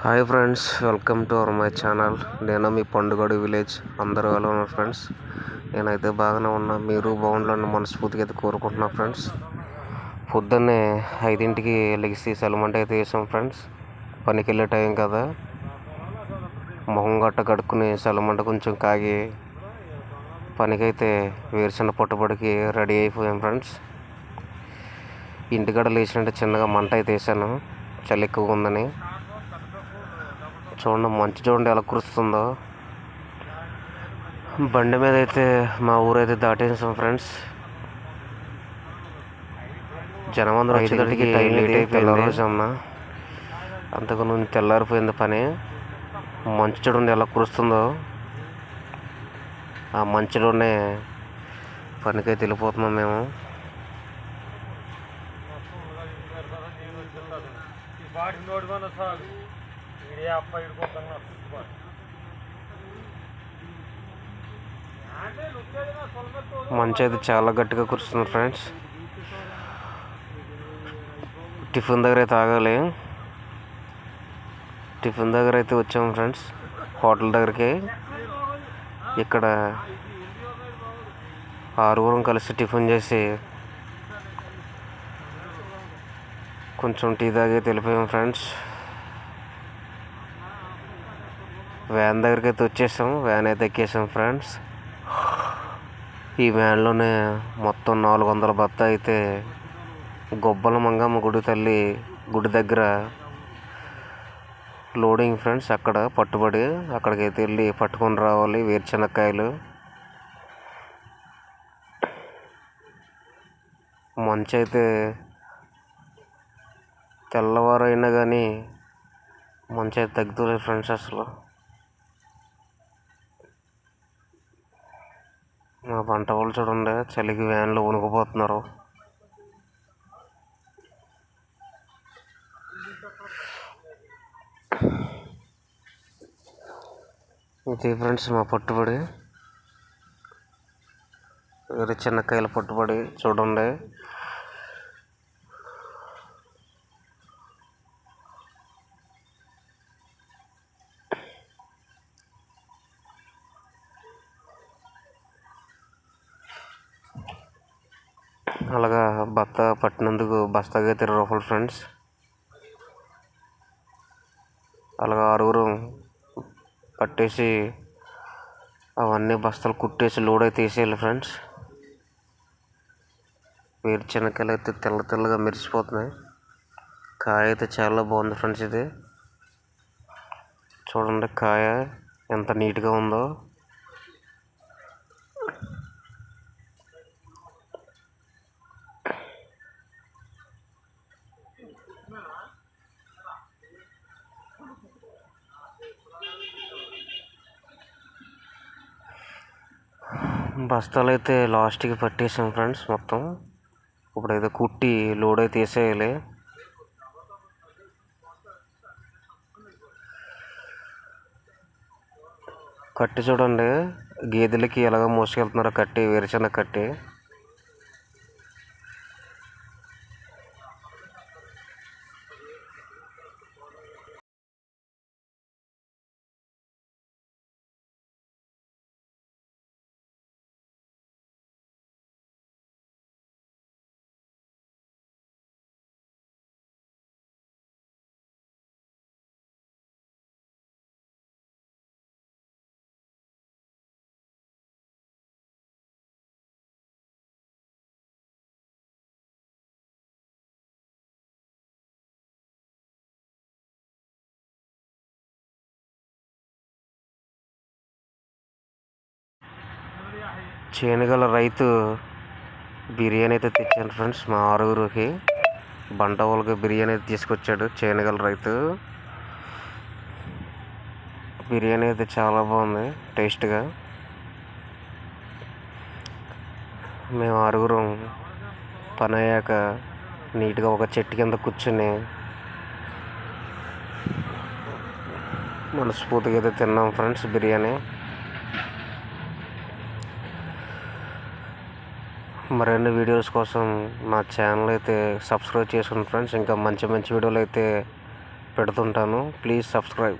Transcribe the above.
Hi friends welcome to our my channel. నేను మీ పండుగడు village. అందరూ ఎలా ఉన్నారు ఫ్రెండ్స్? నేనైతే బాగానే ఉన్నా. మీరు బాగుండాలని మనస్ఫూర్తిగా అయితే కోరుకుంటున్నా ఫ్రెండ్స్. పొద్దున్నే ఐదింటికి లెగిసి సెలమంట అయితే వేసాం ఫ్రెండ్స్. పనికి వెళ్ళే టైం కదా. మొహం గట్ట కడుక్కుని సెలమంట కొంచెం కాగి పనికైతే వేరుశెనగ పట్టుబడికి రెడీ అయిపోయాం ఫ్రెండ్స్. ఇంటికాడ లేచినట్టు చిన్నగా మంట అయితే వేసాను చలి ఎక్కువగా ఉందని. చూడండి మంచు చూడండి ఎలా కురుస్తుందో. బండి మీద అయితే మా ఊరైతే దాటేసాం ఫ్రెండ్స్. జనం అందరూ వచ్చేటట్టుకి టైం లేట్ అయిపోయింది. అంతకు నుండి తెల్లారిపోయింది పని. మంచు చూడండి ఎలా కురుస్తుందో. ఆ మంచులోనే పనికైతే వెళ్ళిపోతున్నాం మేము. వాడికి నోడుకొని సాగు. అప్ప ఇడుకోకుండా మంచు అయితే చాలా గట్టిగా కురుస్తుంది ఫ్రెండ్స్. టిఫిన్ దగ్గర అయితే ఆగాలి. టిఫిన్ దగ్గర అయితే వచ్చాము ఫ్రెండ్స్. హోటల్ దగ్గరికి. ఇక్కడ ఆరుగురం కలిసి టిఫిన్ చేసి కొంచెం టీ తాగి వెళ్ళిపోయాం ఫ్రెండ్స్. వ్యాన్ దగ్గరికి అయితే వచ్చేసాము వ్యాన్ అయితే ఎక్కేసాం ఫ్రెండ్స్. ఈ వ్యాన్లోనే మొత్తం నాలుగు వందల బత్త అయితే గొబ్బల మంగమ్మ గుడి తల్లి గుడి దగ్గర లోడింగ్ ఫ్రెండ్స్ అక్కడ పట్టుబడి అక్కడికి అయితే వెళ్ళి పట్టుకొని రావాలి వేరుశనక్కాయలు. మంచి అయితే తెల్లవారైనా కానీ మంచు అయితే తగ్గుతలేదు ఫ్రెండ్స్ అసలు. మా పంట వాళ్ళు చూడండి చలికి వ్యాన్లో వణుకుపోతున్నారు. ఇది ఫ్రెండ్స్ మా పట్టుబడి. వేరే చిన్నకాయల పట్టుబడి చూడండి. అలాగా బత్త పట్టినందుకు బస్తాగా ఇరవై రూపాయలు ఫ్రెండ్స్ అలాగా ఆరుగురు పట్టేసి అవన్నీ బస్తాలు కుట్టేసి లోడ్ అయితే వేసేయాలి ఫ్రెండ్స్ వేరుశనగకాయలు అయితే తెల్ల తెల్లగా మెరిసిపోతున్నాయి. కాయ అయితే చాలా బాగుంది ఫ్రెండ్స్ ఇది. చూడండి కాయ ఎంత నీట్గా ఉందో. బస్తాలు అయితే లాస్ట్కి పట్టేసాం ఫ్రెండ్స్ మొత్తం. ఇప్పుడైతే కుట్టి లోడ్ అయితే వేసేయాలి. కట్టి చూడండి గేదెలకి ఎలాగ మోసుకెళ్తున్నారో కట్టి వేరుశనగ కట్టి. చేనుగల రైతు బిర్యానీ అయితే తెచ్చాను ఫ్రెండ్స్ మా ఆరుగురికి. బంట వాళ్ళకి బిర్యానీ అయితే తీసుకొచ్చాడు చేనుగల రైతు. బిర్యానీ అయితే చాలా బాగుంది టేస్ట్గా. మేము ఆరుగురం పని అయ్యాక నీట్గా ఒక చెట్టు కింద కూర్చొని మనస్ఫూర్తిగా అయితే తిన్నాం ఫ్రెండ్స్ బిర్యానీ. మరిన్ని వీడియోస్ కోసం నా ఛానల్ అయితే సబ్స్క్రైబ్ చేసుకోండి ఫ్రెండ్స్ ఇంకా మంచి మంచి వీడియోలు అయితే పెడుతుంటాను. Please subscribe.